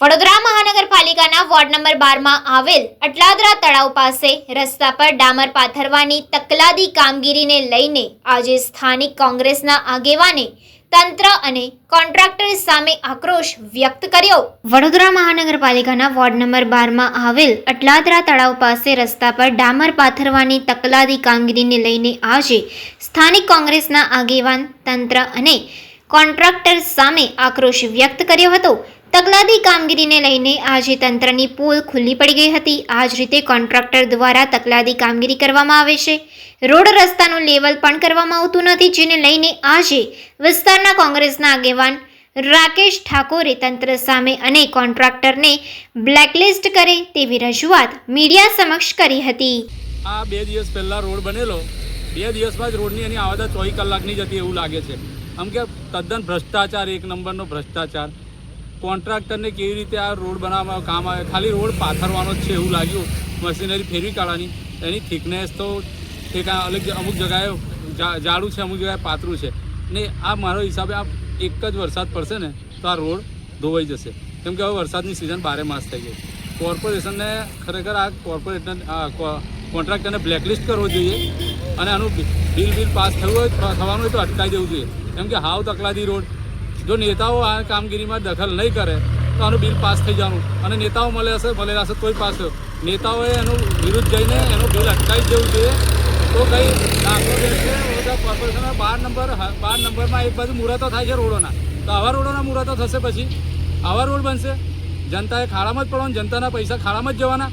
વડોદરા મહાનગરપાલિકાના ward number બારમાં આવેલ અટલાદરા તળાવ પાસે રસ્તા પર ડામર પાથરવાની તકલાદી કામગીરીને લઈને આજે સ્થાનિક કોંગ્રેસના આગેવાને તંત્ર અને કોન્ટ્રાક્ટર સામે આક્રોશ વ્યક્ત કર્યો. વડોદરા મહાનગરપાલિકાના વોર્ડ નંબર બારમાં આવેલ અટલાદરા તળાવ પાસે રસ્તા પર ડામર પાથરવાની તકલાદી કામગીરીને લઈને આજે સ્થાનિક કોંગ્રેસના આગેવાન, તંત્ર અને કોન્ટ્રાક્ટર સામે આક્રોશ વ્યક્ત કર્યો હતો. તકલાદી કામગીરીને લઈને આજે તંત્રની પોલ ખુલ્લી પડી ગઈ હતી. આ જ રીતે કોન્ટ્રાક્ટર દ્વારા તકલાદી કામગીરી કરવામાં આવે છે. રોડ રસ્તાનું લેવલ પણ કરવામાં આવતું નથી, જેને લઈને આજે વિસ્તારના કોંગ્રેસના આગેવાન રાકેશ ઠાકોરે તંત્ર સામે અને કોન્ટ્રાક્ટરને બ્લેકલિસ્ટ કરે તેવી રજૂઆત મીડિયા સમક્ષ કરી હતી. આ બે દિવસ પહેલાં રોડ બનેલો. બે દિવસમાં જ રોડની એની આવતા ચોવીસ કલાકની જતી એવું લાગે છે. આમ કે તદ્દન ભ્રષ્ટાચાર, એક નંબરનો ભ્રષ્ટાચાર. કોન્ટ્રાક્ટરને કેવી રીતે આ રોડ બનાવવામાં કામ આવે? ખાલી રોડ પાથરવાનો જ છે એવું લાગ્યું. મશીનરી ફેરવી કાઢવાની. એની થિકનેસ તો ઠેકા અલગ અમુક જગાએ જાડું છે, અમુક જગાએ પાતળું છે. ને આ મારો હિસાબે આ એક જ વરસાદ પડશે ને, તો આ રોડ ધોવાઈ જશે. કેમ કે હવે વરસાદની સિઝન બારે માસ થઈ ગઈ. કોર્પોરેશનને ખરેખર આ કોર્પોરેટર આ કો- કોન્ટ્રાક્ટરને બ્લેકલિસ્ટ કરવો જોઈએ. અને આનું બિલ બિલ પાસ થયું હોય, થવાનું હોય તો અટકાવી દેવું જોઈએ. કેમ કે હાવ તકલાદી રોડ. જો નેતાઓ આ કામગીરીમાં દખલ નહીં કરે, તો આનું બિલ પાસ થઈ જવાનું. અને નેતાઓ મળે હશે ભલે હશે, તોય પાસ થયો. નેતાઓએ એનું વિરુદ્ધ જઈને એનું બિલ અટકાવી દેવું જોઈએ. તો કંઈ દાખલો બેસે બધા કોર્પોરેશનના બાર નંબર બાર નંબરમાં એક બાજુ મુહૂર્તો થાય છે રોડોના. તો આવા રોડોના મુહૂર્તો થશે પછી? આવા રોડ બનશે? જનતાએ ખાડામાં જ પડવાનું, જનતાના પૈસા ખાડામાં જ જવાના.